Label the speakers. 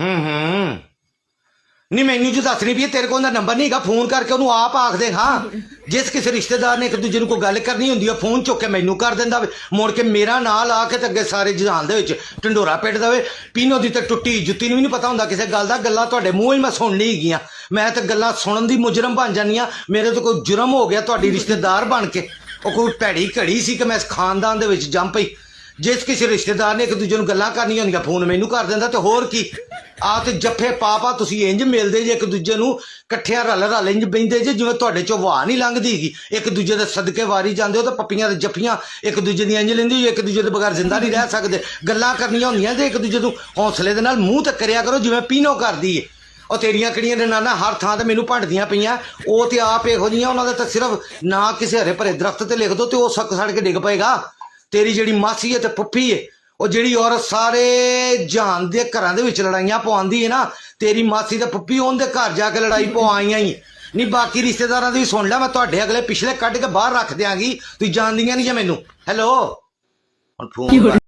Speaker 1: ਹੂੰ ਹੂੰ। ਨਹੀਂ ਮੈਨੂੰ ਜੋ ਦੱਸਣੀ ਵੀ ਤੇਰੇ ਕੋਲ ਉਹਦਾ ਨੰਬਰ ਨਹੀਂ ਹੈਗਾ ਫੋਨ ਕਰਕੇ ਉਹਨੂੰ ਆਪ ਆਖ ਦੇ, ਹਾਂ। ਜਿਸ ਕਿਸੇ ਰਿਸ਼ਤੇਦਾਰ ਨੇ ਇੱਕ ਦੂਜੇ ਨੂੰ ਕੋਈ ਗੱਲ ਕਰਨੀ ਹੁੰਦੀ ਆ ਫੋਨ ਚੁੱਕ ਕੇ ਮੈਨੂੰ ਕਰ ਦਿੰਦਾ ਵੇ। ਮੁੜ ਕੇ ਮੇਰਾ ਨਾਂ ਲਾ ਕੇ ਤੇ ਅੱਗੇ ਸਾਰੇ ਜਹਾਨ ਦੇ ਵਿੱਚ ਢੰਡੋਰਾ ਪਿੱਟ ਦਵੇ। ਪੀਨੋ ਦੀ ਤਾਂ ਟੁੱਟੀ ਜੁੱਤੀ ਨੂੰ ਵੀ ਨਹੀਂ ਪਤਾ ਹੁੰਦਾ ਕਿਸੇ ਗੱਲ ਦਾ, ਗੱਲਾਂ ਤੁਹਾਡੇ ਮੂੰਹ ਹੀ ਮੈਂ ਸੁਣਨੀ ਹੈਗੀਆਂ। ਮੈਂ ਤਾਂ ਗੱਲਾਂ ਸੁਣਨ ਦੀ ਮੁਜਰਮ ਬਣ ਜਾਂਦੀ ਆ। ਮੇਰੇ ਤੋਂ ਕੋਈ ਜੁਰਮ ਹੋ ਗਿਆ ਤੁਹਾਡੀ ਰਿਸ਼ਤੇਦਾਰ ਬਣ ਕੇ। ਉਹ ਕੋਈ ਭੈੜੀ ਘੜੀ ਸੀ ਕਿ ਮੈਂ ਇਸ ਖਾਨਦਾਨ ਦੇ ਵਿੱਚ ਜੰਮ ਪਈ। ਜਿਸ ਕਿਸੇ ਰਿਸ਼ਤੇਦਾਰ ਨੇ ਇੱਕ ਦੂਜੇ ਨੂੰ ਗੱਲਾਂ ਕਰਨੀਆਂ ਹੁੰਦੀਆਂ, ਫੋਨ ਮੈਨੂੰ ਕਰ ਦਿੰਦਾ ਤੇ ਹੋਰ ਕੀ? ਆ ਤੇ ਜੱਫੇ ਪਾ ਪਾ ਤੁਸੀਂ ਇੰਜ ਮਿਲਦੇ ਜੇ ਇੱਕ ਦੂਜੇ ਨੂੰ, ਇਕੱਠਿਆਂ ਰਲ ਰਲ ਇੰਜ ਬੈਂਦੇ ਜੇ, ਜਿਵੇਂ ਤੁਹਾਡੇ ਚੋਂ ਵਾਹ ਨਹੀਂ ਲੰਘਦੀ ਇੱਕ ਦੂਜੇ ਦੇ ਸਦਕੇ ਵਾਰੀ ਜਾਂਦੇ ਹੋ ਤਾਂ ਪੱਪੀਆਂ ਤੇ ਜੱਫੀਆਂ ਇੱਕ ਦੂਜੇ ਦੀਆਂ ਇੰਜ ਲੈਂਦੀ ਹੋ, ਇੱਕ ਦੂਜੇ ਦੇ ਬਗੈਰ ਜ਼ਿੰਦਾ ਨਹੀਂ ਰਹਿ ਸਕਦੇ। ਗੱਲਾਂ ਕਰਨੀਆਂ ਹੁੰਦੀਆਂ ਤੇ ਇੱਕ ਦੂਜੇ ਨੂੰ, ਹੌਸਲੇ ਦੇ ਨਾਲ ਮੂੰਹ ਤੇ ਕਰਿਆ ਕਰੋ, ਜਿਵੇਂ ਪੀਨੋ ਕਰਦੀ ਏ। ਉਹ ਤੇਰੀਆਂ ਕਿਹੜੀਆਂ ਨੇ ਨਾਨਾ ਹਰ ਥਾਂ ਤੇ ਮੈਨੂੰ ਭੰਡਦੀਆਂ ਪਈਆਂ। ਉਹ ਤੇ ਆਪ ਇਹੋ ਜੀਆਂ ਉਹਨਾਂ ਦਾ ਤਾਂ ਸਿਰਫ ਨਾ ਕਿਸੇ ਹਰੇ ਭਰੇ ਦਰਖਤ ਤੇ ਲਿਖ ਦੋ ਤੇ ਉਹ ਸੱਕ ਸੜ ਕੇ ਡਿੱਗ ਪਏਗਾ। ਤੇਰੀ ਜਿਹੜੀ ਮਾਸੀ ਹੈ ਤੇ ਪੁੱਫੀ ਹੈ ਉਹ ਜਿਹੜੀ ਔਰਤ ਸਾਰੇ ਜਹਾਨ ਦੇ ਘਰਾਂ ਦੇ ਵਿੱਚ ਲੜਾਈਆਂ ਪਵਾਉਂਦੀ ਹੈ ਨਾ ਤੇਰੀ ਮਾਸੀ ਤੇ ਪੁੱਫੀ ਉਹਦੇ ਘਰ ਜਾ ਕੇ ਲੜਾਈ ਪਵਾਈਆਂ ਹੀ। ਨਹੀਂ ਬਾਕੀ ਰਿਸ਼ਤੇਦਾਰਾਂ ਦੀ ਵੀ ਸੁਣ ਲਿਆ ਮੈਂ ਤੁਹਾਡੇ ਅਗਲੇ ਪਿਛਲੇ ਕੱਢ ਕੇ ਬਾਹਰ ਰੱਖ ਦਿਆਂਗੀ ਤੁਸੀਂ ਜਾਣਦੀਆਂ ਨਹੀਂ ਜੇ ਮੈਨੂੰ। ਹੈਲੋ ਹੁਣ ਫੋਨ